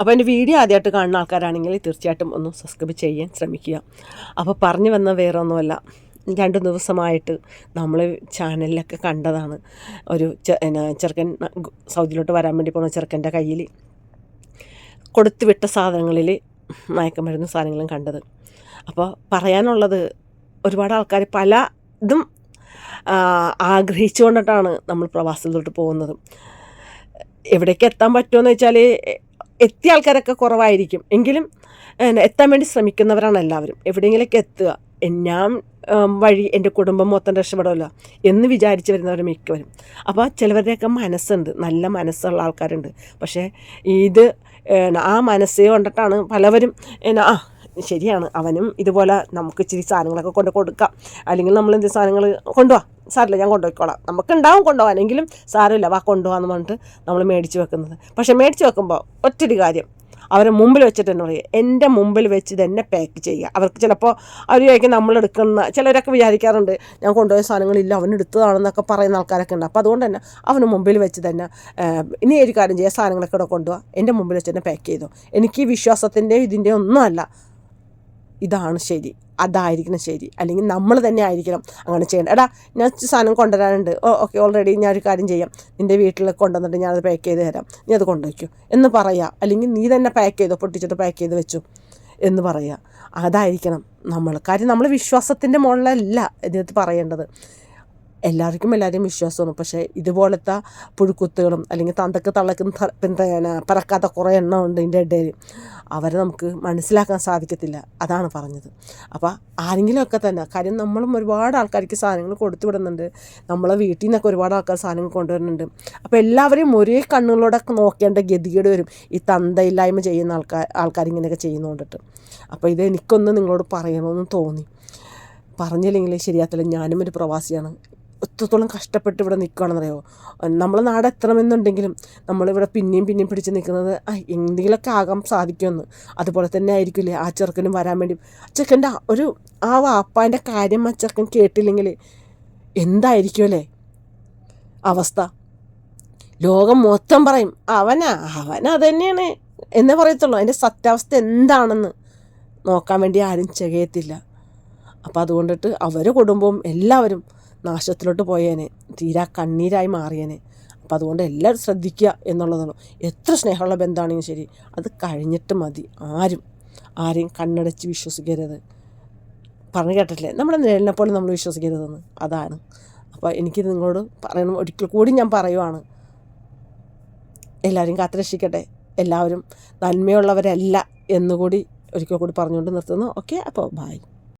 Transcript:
അപ്പോൾ എന്റെ വീഡിയോ ആദ്യമായിട്ട് കാണുന്ന ആൾക്കാരാണെങ്കിൽ തീർച്ചയായിട്ടും ഒന്ന് സബ്സ്ക്രൈബ് ചെയ്യാൻ ശ്രമിക്കുക. അപ്പോൾ പറഞ്ഞു വന്ന വേറെ ഒന്നുമല്ല രണ്ട് ദിവസമായിട്ട് നമ്മൾ ചാനലിലൊക്കെ കണ്ടതാണ്. ഒരു ചെറുക്കൻ സൗദിയിലോട്ട് വരാൻ വേണ്ടി പോകുന്ന ചെറുക്കന്റെ കയ്യിൽ കൊടുത്തു വിട്ട സാധനങ്ങളിൽ മയക്കുമരുന്ന് സാധനങ്ങളും കണ്ടത്. അപ്പോൾ പറയാനുള്ളത് ഒരുപാട് ആൾക്കാർ പല ഇതും ആഗ്രഹിച്ചുകൊണ്ടിട്ടാണ് നമ്മൾ പ്രവാസത്തിലോട്ട് പോകുന്നത്. എവിടേക്ക് എത്താൻ പറ്റുമെന്ന് വെച്ചാൽ എത്തിയ ആൾക്കാരൊക്കെ കുറവായിരിക്കും. എങ്കിലും എത്താൻ വേണ്ടി ശ്രമിക്കുന്നവരാണ് എല്ലാവരും. എവിടെയെങ്കിലൊക്കെ എത്തുക. ഞാൻ വഴി എന്റെ കുടുംബം മൊത്തം രക്ഷപ്പെടുമല്ലോ എന്ന് വിചാരിച്ച് വരുന്നവർ മിക്കവരും. അപ്പോൾ ചിലവരുടെയൊക്കെ മനസ്സുണ്ട്. നല്ല മനസ്സുള്ള ആൾക്കാരുണ്ട്. പക്ഷേ ഇത് ആ മനസ്സ് കൊണ്ടിട്ടാണ് പലവരും എന്നാ ശരിയാണ്. അവനും ഇതുപോലെ നമുക്ക് ഇച്ചിരി സാധനങ്ങളൊക്കെ കൊണ്ട് കൊടുക്കാം. അല്ലെങ്കിൽ നമ്മൾ എന്ത് സാധനങ്ങൾ കൊണ്ടുപോവാ സാറില്ല ഞാൻ കൊണ്ടുപോയിക്കോളാം. നമുക്കുണ്ടാവും കൊണ്ടുപോകാനെങ്കിലും സാരമില്ല വാ കൊണ്ടുപോകാന്ന് പറഞ്ഞിട്ട് നമ്മൾ മേടിച്ച് വെക്കുന്നത്. പക്ഷേ മേടിച്ച് വെക്കുമ്പോൾ ഒറ്റൊരു കാര്യം. അവരെ മുമ്പിൽ വെച്ചിട്ട് തന്നെ പറയുക എന്റെ മുമ്പിൽ വെച്ച് തന്നെ പാക്ക് ചെയ്യുക. അവർക്ക് ചിലപ്പോൾ അവർ ചോദിക്കും നമ്മളെടുക്കുന്ന ചിലരൊക്കെ വിചാരിക്കാറുണ്ട് ഞാൻ കൊണ്ടുപോയ സാധനങ്ങളില്ല അവൻ എടുത്തതാണെന്നൊക്കെ പറയുന്ന ആൾക്കാരൊക്കെ ഉണ്ട്. അപ്പോൾ അതുകൊണ്ട് തന്നെ അവന് മുമ്പിൽ വെച്ച് തന്നെ ഇനി ഒരു കാര്യം ചെയ്യുക സാധനങ്ങളൊക്കെ ഇവിടെ കൊണ്ടുപോകാം എന്റെ മുമ്പിൽ വെച്ച് തന്നെ പാക്ക് ചെയ്തു. എനിക്ക് വിശ്വാസത്തിന്റെ ഇതിന്റെ ഒന്നുമല്ല ഇതാണ് ശരി അതായിരിക്കണം ശരി. അല്ലെങ്കിൽ നമ്മൾ തന്നെ ആയിരിക്കണം അങ്ങനെ ചെയ്യണം എടാ ഞാൻ സാധനം കൊണ്ടുവരാനുണ്ട്. ഓ ഓക്കെ ഓൾറെഡി ഞാൻ ഒരു കാര്യം ചെയ്യാം. നിന്റെ വീട്ടിൽ കൊണ്ടുവന്നിട്ട് ഞാനത് പാക്ക് ചെയ്ത് തരാം. നീ അത് കൊണ്ടുവയ്ക്കൂ എന്ന് പറയാം. അല്ലെങ്കിൽ നീ തന്നെ പാക്ക് ചെയ്തോ പൊട്ടിച്ചിട്ട് പാക്ക് ചെയ്ത് വെച്ചു എന്ന് പറയുക അതായിരിക്കണം നമ്മൾ. കാര്യം നമ്മൾ വിശ്വാസത്തിന്റെ മുകളിലല്ല ഇതിനകത്ത് പറയേണ്ടത്. എല്ലാവർക്കും എല്ലാവരെയും വിശ്വാസമാണ്. പക്ഷേ ഇതുപോലത്തെ പുഴുക്കുത്തുകളും അല്ലെങ്കിൽ തന്തക്ക് തള്ളക്കും പിന്നെ പറക്കാത്ത കുറേ എണ്ണം ഉണ്ട് ഇതിന്റെ ഇടയിൽ. അവരെ നമുക്ക് മനസ്സിലാക്കാൻ സാധിക്കത്തില്ല. അതാണ് പറഞ്ഞത്. അപ്പോൾ ആരെങ്കിലുമൊക്കെ തന്നെ കാര്യം നമ്മളും ഒരുപാട് ആൾക്കാർക്ക് സാധനങ്ങൾ കൊടുത്തു വിടുന്നുണ്ട്. നമ്മളെ വീട്ടിൽ നിന്നൊക്കെ ഒരുപാട് ആൾക്കാർ സാധനങ്ങൾ കൊണ്ടുവരുന്നുണ്ട്. അപ്പോൾ എല്ലാവരെയും ഒരേ കണ്ണുകളോടൊക്കെ നോക്കേണ്ട ഗതികേട് വരും ഈ തന്തയില്ലായ്മ ചെയ്യുന്ന ആൾക്കാർ ആൾക്കാർ ഇങ്ങനെയൊക്കെ ചെയ്യുന്നതുകൊണ്ടിട്ട്. അപ്പോൾ ഇത് എനിക്കൊന്ന് നിങ്ങളോട് പറയണമെന്ന് തോന്നി. പറഞ്ഞില്ലെങ്കിൽ ശരിയാത്തില്ല ഞാനും ഒരു പ്രവാസിയാണ്. എത്രത്തോളം കഷ്ടപ്പെട്ട് ഇവിടെ നിൽക്കുകയാണെന്നറിയോ നമ്മളെ നാട് എത്തണമെന്നുണ്ടെങ്കിലും നമ്മളിവിടെ പിന്നെയും പിന്നെയും പിടിച്ച് നിൽക്കുന്നത് എന്തെങ്കിലുമൊക്കെ ആകാൻ സാധിക്കുമെന്ന്. അതുപോലെ തന്നെ ആയിരിക്കില്ലേ ആ ചെറുക്കനും വരാൻ വേണ്ടി. ചെക്കന്റെ ഒരു ആ വാപ്പാന്റെ കാര്യം ആ ചെറുക്കൻ കേട്ടില്ലെങ്കിൽ എന്തായിരിക്കുമല്ലേ അവസ്ഥ? ലോകം മൊത്തം പറയും അവനാ അവനത് തന്നെയാണ് എന്നേ പറയത്തുള്ളൂ. അതിന്റെ സത്യാവസ്ഥ എന്താണെന്ന് നോക്കാൻ വേണ്ടി ആരും ചെയ്യത്തില്ല അപ്പോൾ അതുകൊണ്ടിട്ട് അവരെ കുടുംബവും എല്ലാവരും നാശത്തിലോട്ട് പോയേനെ. തീരാ കണ്ണീരായി മാറിയേനെ. അപ്പോൾ അതുകൊണ്ട് എല്ലാവരും ശ്രദ്ധിക്കുക എന്നുള്ളതാണ്. എത്ര സ്നേഹമുള്ള ബന്ധമാണെങ്കിലും ശരി അത് കഴിഞ്ഞിട്ട് മതി. ആരും ആരെയും കണ്ണടച്ച് വിശ്വസിക്കരുത്. പറഞ്ഞു കേട്ടിട്ടില്ലേ? നമ്മുടെ നിഴലിനെ പോലെ നമ്മൾ വിശ്വസിക്കരുതെന്ന്. അതാണ്. അപ്പോൾ എനിക്ക് നിങ്ങളോട് പറയണം. ഒരിക്കൽ കൂടി ഞാൻ പറയുവാണ്. എല്ലാവരും കാത്തുരക്ഷിക്കട്ടെ. എല്ലാവരും നന്മയുള്ളവരല്ല എന്നുകൂടി ഒരിക്കൽ കൂടി പറഞ്ഞുകൊണ്ട് നിർത്തുന്നു. ഓക്കെ? അപ്പോൾ ബായ്